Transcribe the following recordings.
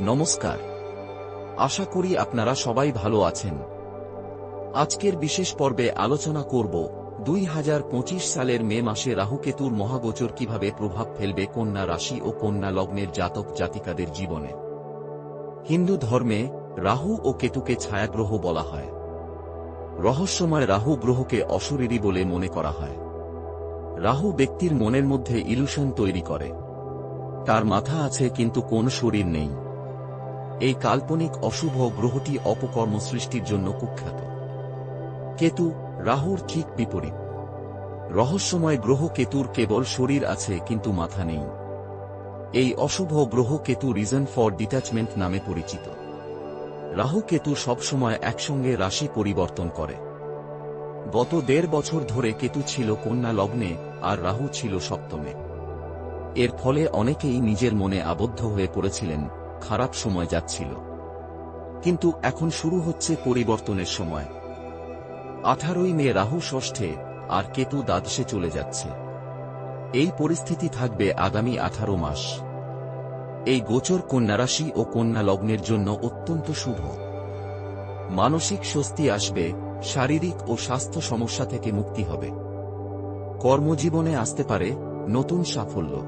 নমস্কার। আশা করি আপনারা সবাই ভালো আছেন। আজকের বিশেষ পর্বে আলোচনা করব দুই হাজার পঁচিশ সালের মে মাসে রাহুকেতুর মহাগোচর কীভাবে প্রভাব ফেলবে কন্যা রাশি ও কন্যা লগ্নের জাতক জাতিকাদের জীবনে। হিন্দু ধর্মে রাহু ও কেতুকে ছায়াগ্রহ বলা হয়। রহস্যময় রাহু গ্রহকে অশরীরী বলে মনে করা হয়। রাহু ব্যক্তির মনের মধ্যে ইলুশন তৈরি করে। তার মাথা আছে কিন্তু কোন শরীর নেই। এই কাল্পনিক অশুভ গ্রহটি অপকর্ম সৃষ্টির জন্য কুখ্যাত। কেতু, রাহুর ঠিক বিপরীত। রহস্যময় গ্রহ কেতুর কেবল শরীর আছে কিন্তু মাথা নেই। এই অশুভ গ্রহ কেতু রিজন ফর ডিট্যাচমেন্ট নামে পরিচিত। রাহু কেতু সবসময় একসঙ্গে রাশি পরিবর্তন করে। গত দেড় বছর ধরে কেতু ছিল কন্যা লগ্নে আর রাহু ছিল সপ্তমে। এর ফলে অনেকেই নিজের মনে আবদ্ধ হয়ে পড়েছিলেন খারাপ সময় যাচ্ছিল। কিন্তু এখন শুরু হচ্ছে পরিবর্তনের সময়। আঠারোই মে রাহু ষষ্ঠে আর কেতু দ্বাদশে চলে যাচ্ছে। এই পরিস্থিতি থাকবে আগামী আঠারো মাস। এই গোচর কন্যারাশি ও কন্যা লগ্নের জন্য অত্যন্ত শুভ। মানসিক স্বস্তি আসবে, শারীরিক ও স্বাস্থ্য সমস্যা থেকে মুক্তি হবে। কর্মজীবনে আসতে পারে নতুন সাফল্য।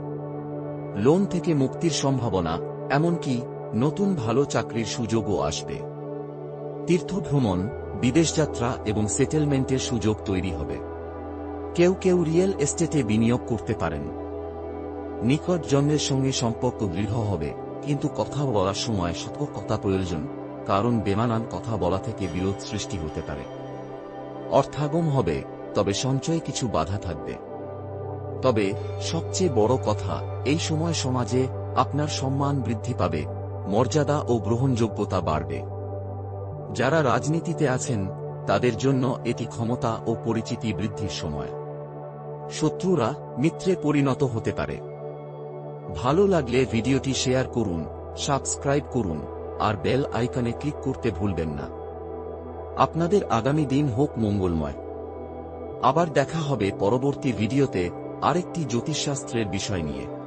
লোন থেকে মুক্তির সম্ভাবনা এমনকি নতুন ভালো চাকরির সুযোগও আসবে। তীর্থভ্রমণ, বিদেশযাত্রা এবং সেটেলমেন্টের সুযোগ তৈরি হবে। কেউ কেউ রিয়েল এস্টেটে বিনিয়োগ করতে পারেন। নিকট জন্মের সঙ্গে সম্পর্ক দৃঢ় হবে, কিন্তু কথা বলার সময় সতর্কতা প্রয়োজন, কারণ বেমানান কথা বলা থেকে বিরোধ সৃষ্টি হতে পারে। অর্থাগম হবে, তবে সঞ্চয়ে কিছু বাধা থাকবে। তবে সবচেয়ে বড় কথা, এই সময় সমাজে আপনার সম্মান বৃদ্ধি পাবে, মর্যাদা ও গ্রহণযোগ্যতা বাড়বে। যারা রাজনীতিতে আছেন, তাদের জন্য এটি ক্ষমতা ও পরিচিতি বৃদ্ধির সময়। শত্রুরা মিত্রে পরিণত হতে পারে। ভালো লাগলে ভিডিওটি শেয়ার করুন, সাবস্ক্রাইব করুন, আর বেল আইকনে ক্লিক করতে ভুলবেন না। আপনাদের আগামী দিন হোক মঙ্গলময়। আবার দেখা হবে পরবর্তী ভিডিওতে আরেকটি জ্যোতিষশাস্ত্রের বিষয় নিয়ে।